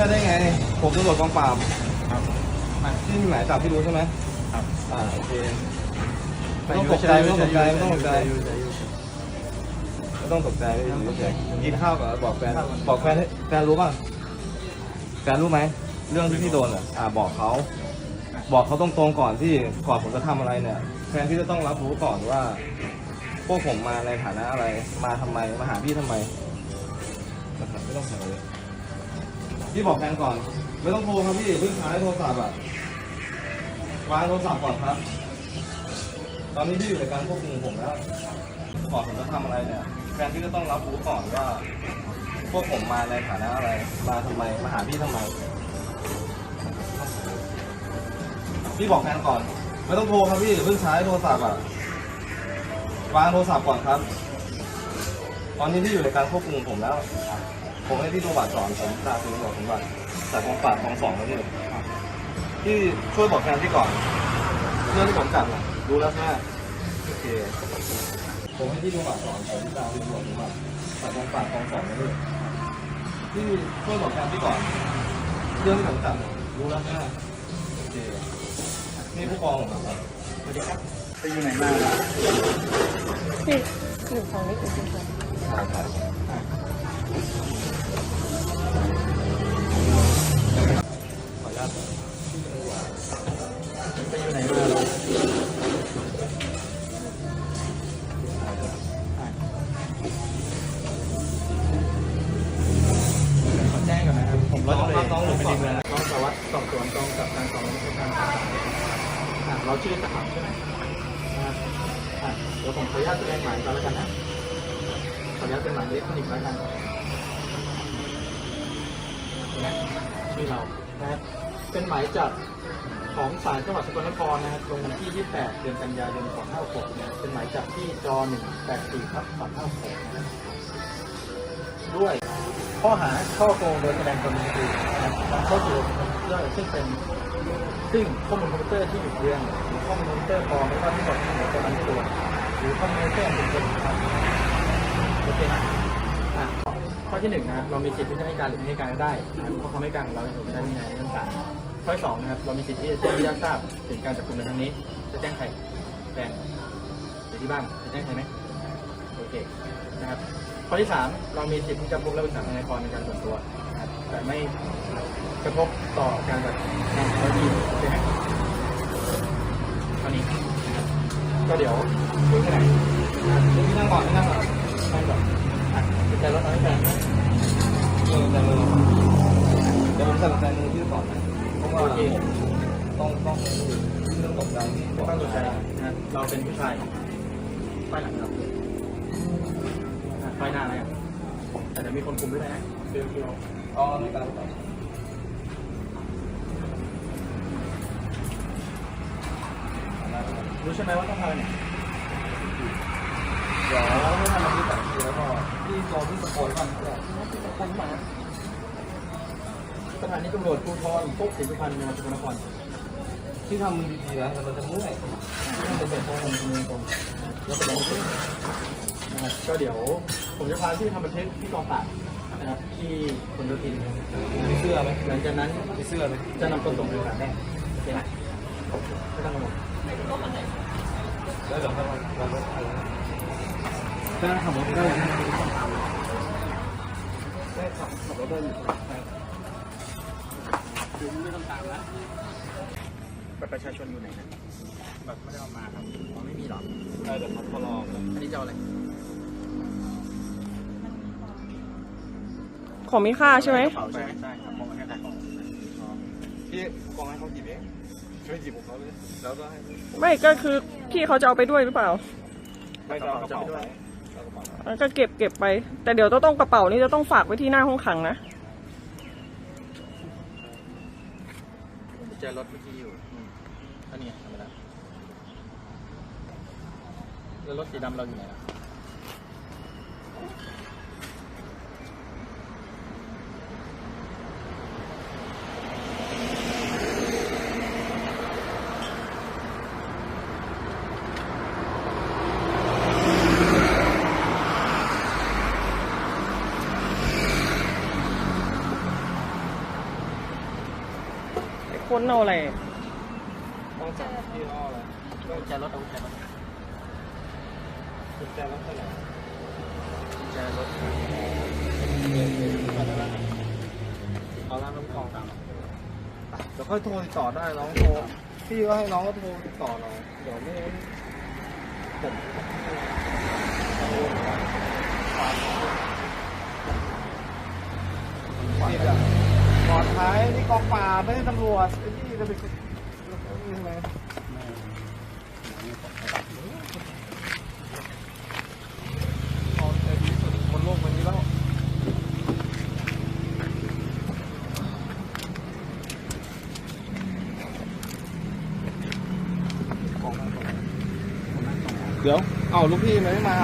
ช่ได้ไง ผมตำรวจกองปราบครับมาที่มีหมายจับที่รู้ใช่ไหมครับอ่าโอเคไม่ต้องตกใจไม่ต้องตกใจไม่ต้องตกใจไม่ต้องตกใจไม่ต้องตกใจกินข้าวกับบอกแฟนบอกแฟนให้แฟนรู้ป่ะแฟนรู้ไหมเรื่องที่พี่โดนอะอ่าบอกเขาบอกเขาตรงๆก่อนที่ก่อนผมจะทำอะไรเนี่ยแฟนพี่จะต้องรับรู้ก่อนว่า พวกผมมาในฐานะอะไรมาทำไมมาหาพี่ทำไมนะครับไม่ต้องแถวเลย พี่บอกแฟนก่อน ไม่ต้องโทรครับพี่เพิ่งใช้โทรศัพท์อะวางโทรศัพท์ก่อนครับ ตอนนี้พี่อยู่ในการควบคุมผมแล้วก่อนผมจะทำอะไรเนี่ยแฟนพี่ก็ต้องรับรู้ก่อนว่า พวกผมมาในฐานะอะไร มาทำไม มาหาพี่ทำไม พี่บอกแฟนก่อน ไม่ต้องโทรครับพี่เพิ่งใช้โทรศัพท์อะวางโทรศัพท์ก่อนครับ ตอนนี้พี่อยู่ในการควบคุมผมแล้ว ผมให้พี่ดูบัตรก่อนผมตาซื้อบอกผมบัตรแต่ของปากของสองแล้วนี่พี่ช่วยบอกแฟนพี่ก่อนเรื่องที่ผมจัดน่ะรู้แล้วใช่ไหมโอเคผมให้พี่ดูบัตรก่อนผมตามดูบอกผมบัตรแต่ของปากของสองแล้วนี่พี่ช่วยบอกแฟนพี่ก่อนเรื่องที่ผมจัดน่ะรู้แล้วใช่ไหมโอเคนี่ผู้กองผมครับสวัสดีครับไปอยู่ไหนมาล่ะพี่หนึ่งของนี้คือคุณค่ะครับครับ เราชื่อสามใช่ไหมนะครับอะเดี๋ยวผมขออนุญาตแสดงหมายกันแล้วกันนะ ขออนุญาตเป็นหมายเล็กทรอนิกส์แล้วกันนะชื่อเรานะครับเป็นหมายจับของศาลจังหวัดสกลนครนะครับลงวันที่ 28 เดือนกันยายน 2566เนี่ยเป็นหมายจับที่จ184ทับ256นะครับด้วยข้อหาช่อโกงโดยแสดงตนเป็นผู้นะครับนำเข้าสู่ระบบคอมพิวเตอร์ซึ่งเป็น ซึ่งข้อมูลคอมพิวเตอร์ที่อยู่เรื่องหรือข้อมูลคอมพิวเตอร์ปลอมไม่ว่าทั้งหมดทั้งหมดจะนำให้ตัว หรือข้อมูลคอมพิวเตอร์เป็นเป็นครับโอเคนะอะข้อที่หนึ่งนะครับเรามีสิทธิ์ที่จะให้การหรือไม่ให้การก็ได้นะครับเพราะคำให้การของเราถูกใช้ในในชั้นศาลข้อที่สองนะครับเรามีสิทธิ์ที่จะแจ้งให้ญาติทราบถึงการจับกลุ่มในครั้งนี้ จะแจ้งใครแฟนหรือที่บ้านจะแจ้งใครไหมโอเคนะครับข้อที่สามเรามีสิทธิ์ที่จะพบและปรึกษาทนายความในการส่วนตัว แต่ไม่กระทบต่อการจัดงานธุรกิจโอเคไหมเท่านี้ก็เดี๋ยวคุยกันไหนนี่นั่งก่อนพี่นั่งก่อนนั่งก่อนอะติดใจรถน้อยแฟนะเออแต่มือเดี๋ยวผมสั่ใจมือพี่ก่อนนะเพราะว่าต้องต้องเรื่องตกใจต้องสนใจนะเราเป็นผู้ชายไฟหลังครับไฟหน้าอะไรอะแต่จะมีคนคุมด้วยนะ เดี๋ยวเดี๋ยวอ๋อในการก่อนรู้ใช่ไหมว่าต้องทำอะไรเนี่ยเดี๋ยวให้ทำมาที่ต่างทีแล้วก็พี่รอพี่สปอยก่อนก็ได้คนมาสถานีตำรวจภูธรพบศรีสุพรรณจังหวัดสกลนครที่ทำมือดีๆนะแต่มันจะเมื่อยที่ต้องเป็นเด็กข้อมูลตรงตรงแล้วก็ลงก็เดี๋ยวผมจะพาที่ทำบันทึกที่กองปราบ นะครับที่คนโดทินมีเสื้อไหมหลังจากนั้นมีเสื้อไหมจะนำตัวส่งไปศาลแน่โอเคนะไม่ต้องกังวลแล้วเดี๋ยวค่าวันรถอะไรนะถ้ขับรถได้ไม่ต้องตามได้ขับขับรถได้อยู่คือไม่ต้องตามแล้วบัตรประชาชนอยู่ไหนนะบัตรไม่ได้เอามาครับไม่มีหรอกได้เดี๋ยวเขาทดลองอันนี้จะเอาอะไร ของมีค่าใช่ไหมกระเป๋าใช่ไหมใช่ครับมองมาแค่ไหนพี่กองให้เขาหยิบเองช่วยหยิบของเขาเลยแล้วก็ให้ไม่ก็คือพี่เขาจะเอาไปด้วยหรือเปล่าไม่ต้องกระเป๋าไปเอากระเป๋าไปอะก็เก็บเก็บไป แต่เดี๋ยวต้องกระเป๋านี้จะต้องฝากไว้ที่หน้าห้องขังนะเจอรถเมื่อกี้อยู่อืมอันนี้ธรรมดาแล้วรถสีดำเราอยู่ไหนล่ะ คนเอาอะไรต้องจับที่ห้ออะไรกุญแจรถเอากุญแจรถกุญแจรถเท่าไหร่กุญแจรถเอาร้านน้ำกองเดี๋ยวค่อยโทรติดต่อได้น้องโทรพี่ก็ให้น้องก็โทรติดต่อหน่อยเดี๋ยวไม่ผมกังวลว่านี่แบบปล อดภัยนี่กองป่าไม่ใช่ตำรวจไอ้นี่จะไปนี่ทำไมเอาใจดีที่สุดบนโลกใบนี้แล้วเดี๋ยว เอาลูกพี่มันไม่มา